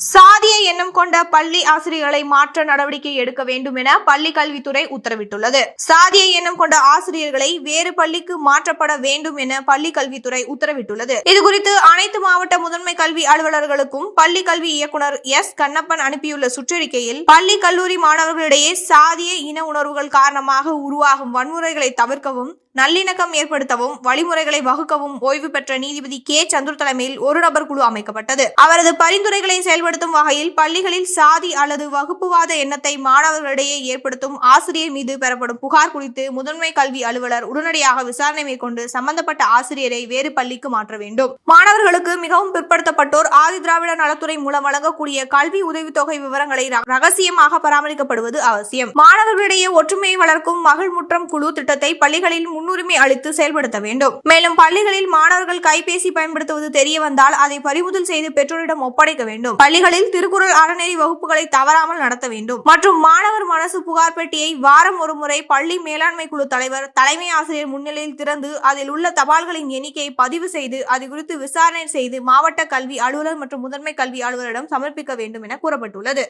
சாதிய எண்ணம் கொண்ட பள்ளி ஆசிரியர்களை மாற்ற நடவடிக்கை எடுக்க வேண்டும் என பள்ளி கல்வித்துறை உத்தரவிட்டுள்ளது. சாதிய எண்ணம் கொண்ட ஆசிரியர்களை வேறு பள்ளிக்கு மாற்றப்பட வேண்டும் என பள்ளி கல்வித்துறை உத்தரவிட்டுள்ளது. இதுகுறித்து அனைத்து மாவட்ட முதன்மை கல்வி அலுவலர்களுக்கும் பள்ளி கல்வி இயக்குனர் எஸ். கண்ணப்பன் அனுப்பியுள்ள சுற்றறிக்கையில் பள்ளி கல்லூரி மாணவர்களிடையே சாதிய இன உணர்வுகள் காரணமாக உருவாகும் வன்முறைகளை தவிர்க்கவும் நல்லிணக்கம் ஏற்படுத்தவும் வழிமுறைகளை வகுக்கவும் ஓய்வு பெற்ற நீதிபதி கே. சந்துர் தலைமையில் ஒரு நபர் குழு அமைக்கப்பட்டது. அவரது பரிந்துரைகளை செயல்படுத்தும் வகையில் பள்ளிகளில் சாதி அல்லது வகுப்புவாத எண்ணத்தை மாணவர்களிடையே ஏற்படுத்தும் ஆசிரியர் மீது பெறப்படும் புகார் குறித்து முதன்மை கல்வி அலுவலர் உடனடியாக விசாரணை மேற்கொண்டு சம்பந்தப்பட்ட ஆசிரியரை வேறு பள்ளிக்கு மாற்ற வேண்டும். மாணவர்களுக்கு மிகவும் பிற்படுத்தப்பட்டோர் ஆதி திராவிட நலத்துறை மூலம் வழங்கக்கூடிய கல்வி உதவித்தொகை விவரங்களை ரகசியமாக பராமரிக்கப்படுவது அவசியம். மாணவர்களிடையே ஒற்றுமையை வளர்க்கும் மகள் முற்றம் குழு திட்டத்தை பள்ளிகளில் முன்னுரிமை அளித்து செயல்படுத்த வேண்டும். மேலும் பள்ளிகளில் மாணவர்கள் கைபேசி பயன்படுத்துவது தெரிய வந்தால் அதை பறிமுதல் செய்து பெற்றோரிடம் ஒப்படைக்க வேண்டும். பள்ளிகளில் திருக்குறள் பாடநெறி வகுப்புகளை தவறாமல் நடத்த வேண்டும். மற்றும் மாணவர் மனசு புகார் பெட்டியை வாரம் ஒரு முறை பள்ளி மேலாண்மை குழு தலைவர் தலைமை ஆசிரியர் முன்னிலையில் திறந்து அதில் உள்ள தபால்களின் எண்ணிக்கையை பதிவு செய்து அது குறித்து விசாரணை செய்து மாவட்ட கல்வி அலுவலர் மற்றும் முதன்மை கல்வி அலுவலரிடம் சமர்ப்பிக்க வேண்டும் என கூறப்பட்டுள்ளது.